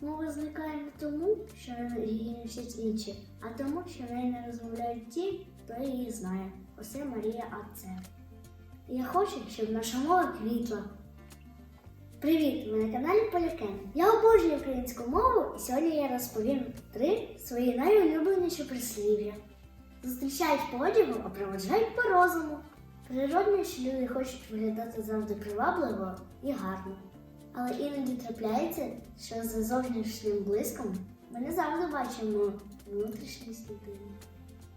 Мова зникає не тому, що її не інші, а тому, що неї не розмовляють ті, хто її знає. Осе Марія Аце. Я хочу, щоб наша мова квітла. Привіт! Ви на каналі Полякен. Я обожнюю українську мову, і сьогодні я розповім три свої найулюбленіші прислів'я. Зустрічають по а проводжають по розуму. Природно, що люди хочуть виглядати завжди привабливо і гарно. Але іноді трапляється, що за зовнішнім блиском ми не завжди бачимо внутрішність людини.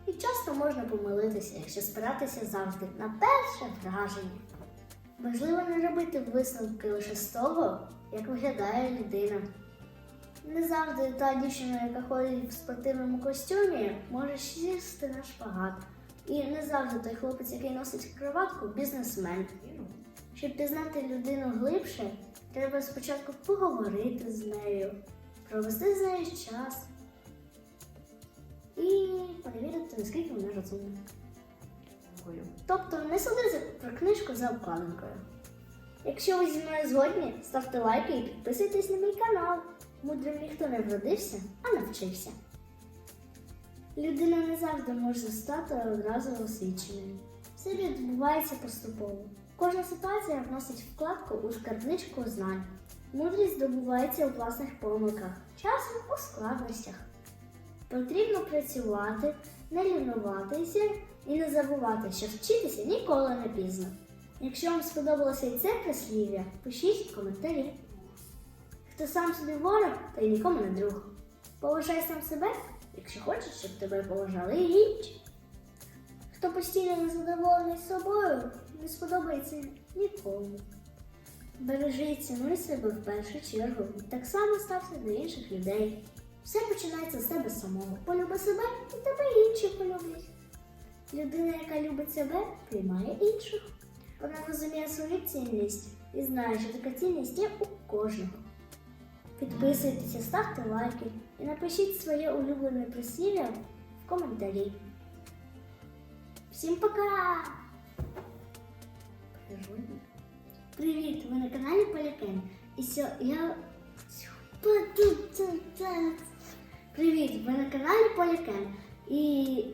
І часто можна помилитися, якщо спиратися завжди на перше враження. Важливо не робити висновки лише з того, як виглядає людина. Не завжди та дівчина, яка ходить в спортивному костюмі, може сісти на шпагат. І не завжди той хлопець, який носить кроватку, бізнесмен. Щоб пізнати людину глибше, треба спочатку поговорити з нею, провести з нею час і перевірити, наскільки вона розумна. Тобто не судити про книжку за обкладинкою. Якщо ви зі мною згодні, ставте лайки і підписуйтесь на мій канал. Мудрим ніхто не вродився, а навчився. Людина не завжди може стати одразу освіченою. Все відбувається поступово. Кожна ситуація вносить вкладку у скарбничку знань. Мудрість здобувається у власних помилках, часом у складностях. Потрібно працювати, не лінуватися і не забувати, що вчитися ніколи не пізно. Якщо вам сподобалося і це прислів'я, пишіть в коментарі. Хто сам собі ворог, то й нікому не друг. Поважай сам себе, якщо хочеш, щоб тебе поважали і інші. Хто постійно незадоволений собою, не сподобається нікому. Бережи і цінуй себе в першу чергу. Так само стався до інших людей. Все починається з тебе самого. Полюби себе і тебе інші полюблять. Людина, яка любить себе, приймає інших. Вона розуміє свою цінність і знає, що така цінність є у кожного. Підписуйтеся, ставте лайки і напишіть своє улюблене прислів'я в коментарі. Всім пока! Привіт! Ви на каналі Полякен. І сьо... я. Привіт! Ви на каналі Полякен. І